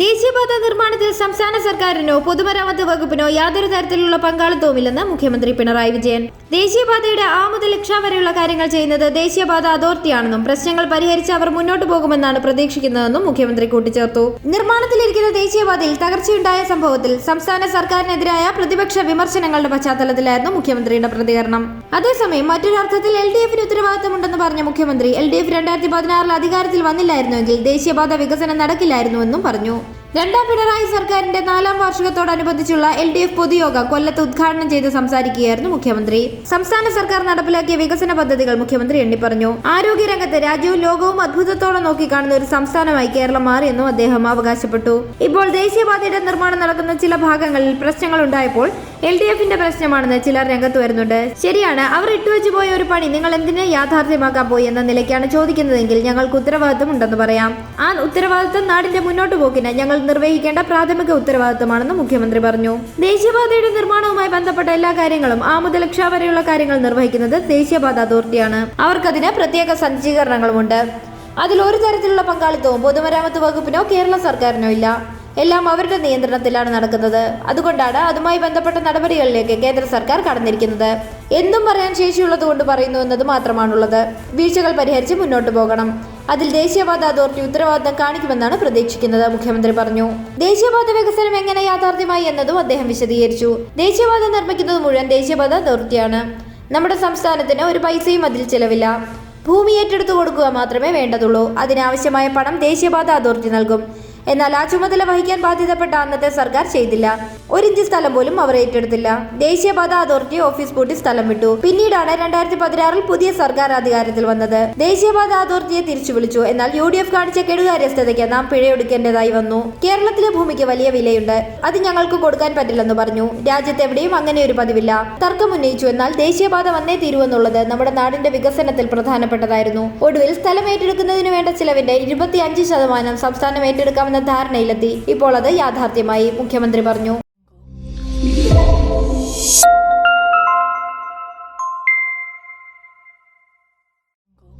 ദേശീയപാത നിർമ്മാണത്തിൽ സംസ്ഥാന സർക്കാരിനോ പൊതുമരാമത്ത് വകുപ്പിനോ യാതൊരു തരത്തിലുള്ള പങ്കാളിത്തവുമില്ലെന്ന് മുഖ്യമന്ത്രി പിണറായി വിജയൻ. ദേശീയപാതയുടെ ആ മുതൽ ലക്ഷ വരെയുള്ള കാര്യങ്ങൾ ചെയ്യുന്നത് ദേശീയപാത അതോറിറ്റിയാണെന്നും പ്രശ്നങ്ങൾ പരിഹരിച്ച് അവർ മുന്നോട്ട് പോകുമെന്നാണ് പ്രതീക്ഷിക്കുന്നതെന്നും മുഖ്യമന്ത്രി കൂട്ടിച്ചേർത്തു. നിർമ്മാണത്തിലിരിക്കുന്ന ദേശീയപാതയിൽ തകർച്ചയുണ്ടായ സംഭവത്തിൽ സംസ്ഥാന സർക്കാരിനെതിരായ പ്രതിപക്ഷ വിമർശനങ്ങളുടെ പശ്ചാത്തലത്തിലായിരുന്നു മുഖ്യമന്ത്രിയുടെ പ്രതികരണം. അതേസമയം മറ്റൊരർത്ഥത്തിൽ എൽ ഡി എഫിന് ഉത്തരവാദിത്തമുണ്ടെന്ന് പറഞ്ഞ മുഖ്യമന്ത്രി എൽ ഡി എഫ് രണ്ടായിരത്തി പതിനാറിൽ അധികാരത്തിൽ വന്നില്ലായിരുന്നുവെങ്കിൽ ദേശീയപാത വികസനം നടക്കില്ലായിരുന്നുവെന്നും പറഞ്ഞു. രണ്ടാം പിണറായി സർക്കാരിന്റെ നാലാം വാർഷികത്തോടനുബന്ധിച്ചുള്ള എൽ ഡി എഫ് പൊതുയോഗം കൊല്ലത്ത് ഉദ്ഘാടനം ചെയ്ത് സംസാരിക്കുകയായിരുന്നു മുഖ്യമന്ത്രി. സംസ്ഥാന സർക്കാർ നടപ്പിലാക്കിയ വികസന പദ്ധതികൾ മുഖ്യമന്ത്രി എണ്ണിപ്പറഞ്ഞു. ആരോഗ്യരംഗത്ത് രാജ്യവും ലോകവും അത്ഭുതത്തോടെ നോക്കിക്കാണുന്ന ഒരു സംസ്ഥാനമായി കേരളം മാറിയെന്നും അദ്ദേഹം അവകാശപ്പെട്ടു. ഇപ്പോൾ ദേശീയപാതയുടെ നിർമ്മാണം നടക്കുന്ന ചില ഭാഗങ്ങളിൽ പ്രശ്നങ്ങൾ ഉണ്ടായപ്പോൾ എൽ ഡി എഫിന്റെ പ്രശ്നമാണെന്ന് ചിലർ രംഗത്ത് വരുന്നുണ്ട്. ശരിയാണ് അവർ ഇട്ടുവെച്ചു പോയ ഒരു പണി നിങ്ങൾ എന്തിനെ യാഥാർത്ഥ്യമാക്കാൻ പോയി എന്ന നിലയ്ക്കാണ് ചോദിക്കുന്നതെങ്കിൽ ഞങ്ങൾക്ക് ഉത്തരവാദിത്വം ഉണ്ടെന്ന് പറയാം. ആ ഉത്തരവാദിത്വം നാടിന്റെ മുന്നോട്ട് പോക്കിന് ഞങ്ങൾ നിർവഹിക്കേണ്ട പ്രാഥമിക ഉത്തരവാദിത്തമാണെന്ന് മുഖ്യമന്ത്രി പറഞ്ഞു. ദേശീയപാതയുടെ നിർമ്മാണവുമായി ബന്ധപ്പെട്ട എല്ലാ കാര്യങ്ങളും ആ മുതൽ ലക്ഷ വരെയുള്ള കാര്യങ്ങൾ നിർവഹിക്കുന്നത് ദേശീയപാത അതോറിറ്റിയാണ്. അവർക്കതിന് പ്രത്യേക സജ്ജീകരണങ്ങളുമുണ്ട്. അതിൽ ഒരു തരത്തിലുള്ള പങ്കാളിത്തവും പൊതുമരാമത്ത് വകുപ്പിനോ കേരള സർക്കാരിനോ ഇല്ല. എല്ലാം അവരുടെ നിയന്ത്രണത്തിലാണ് നടക്കുന്നത്. അതുകൊണ്ടാണ് അതുമായി ബന്ധപ്പെട്ട നടപടികളിലേക്ക് കേന്ദ്ര സർക്കാർ കടന്നിരിക്കുന്നത്. എന്തും പറയാൻ ശേഷിയുള്ളത് കൊണ്ട് പറയുന്നു എന്നത് മാത്രമാണുള്ളത്. വീഴ്ചകൾ പരിഹരിച്ച് മുന്നോട്ട് പോകണം. അതിൽ ദേശീയപാത അതോറിറ്റി ഉത്തരവാദിത്തം കാണിക്കുമെന്നാണ് പ്രതീക്ഷിക്കുന്നത് മുഖ്യമന്ത്രി പറഞ്ഞു. ദേശീയപാത വികസനം എങ്ങനെ യാഥാർത്ഥ്യമായി എന്നതും അദ്ദേഹം വിശദീകരിച്ചു. ദേശീയപാത നിർമ്മിക്കുന്നത് മുഴുവൻ ദേശീയപാത അതോറിറ്റിയാണ്. നമ്മുടെ സംസ്ഥാനത്തിന് ഒരു പൈസയും അതിൽ ചിലവില്ല. ഭൂമി ഏറ്റെടുത്തു കൊടുക്കുക മാത്രമേ വേണ്ടതുള്ളൂ. അതിനാവശ്യമായ പണം ദേശീയപാത അതോറിറ്റി നൽകും. എന്നാൽ ആ ചുമതല വഹിക്കാൻ ബാധ്യതപ്പെട്ട അന്നത്തെ സർക്കാർ ചെയ്തില്ല. ഒരിഞ്ച് സ്ഥലം പോലും അവർ ഏറ്റെടുത്തില്ല. ദേശീയപാത അതോറിറ്റി ഓഫീസ് പൂട്ടി സ്ഥലം വിട്ടു. പിന്നീടാണ് രണ്ടായിരത്തി പതിനാറിൽ പുതിയ സർക്കാർ അധികാരത്തിൽ വന്നത്. ദേശീയപാത അതോറിറ്റിയെ തിരിച്ചു വിളിച്ചു. എന്നാൽ യു ഡി എഫ് കാണിച്ച കെടുകാര്യസ്ഥതയ്ക്ക് നാം പിഴയൊടുക്കേണ്ടതായി വന്നു. കേരളത്തിലെ ഭൂമിക്ക് വലിയ വിലയുണ്ട്. അത് ഞങ്ങൾക്ക് കൊടുക്കാൻ പറ്റില്ലെന്ന് പറഞ്ഞു. രാജ്യത്ത് എവിടെയും അങ്ങനെ ഒരു പതിവില്ല. തർക്കം ഉന്നയിച്ചു. എന്നാൽ ദേശീയപാത വന്നേ തീരുവെന്നുള്ളത് നമ്മുടെ നാടിന്റെ വികസനത്തിൽ പ്രധാനപ്പെട്ടതായിരുന്നു. ഒടുവിൽ സ്ഥലം ഏറ്റെടുക്കുന്നതിന് വേണ്ട ചിലവിന്റെ ഇരുപത്തിയഞ്ച് ശതമാനം സംസ്ഥാനം ഉണ്ടാകുമെന്ന ധാരണയിലെത്തി. ഇപ്പോൾ അത് യാഥാർത്ഥ്യമായി മുഖ്യമന്ത്രി പറഞ്ഞു.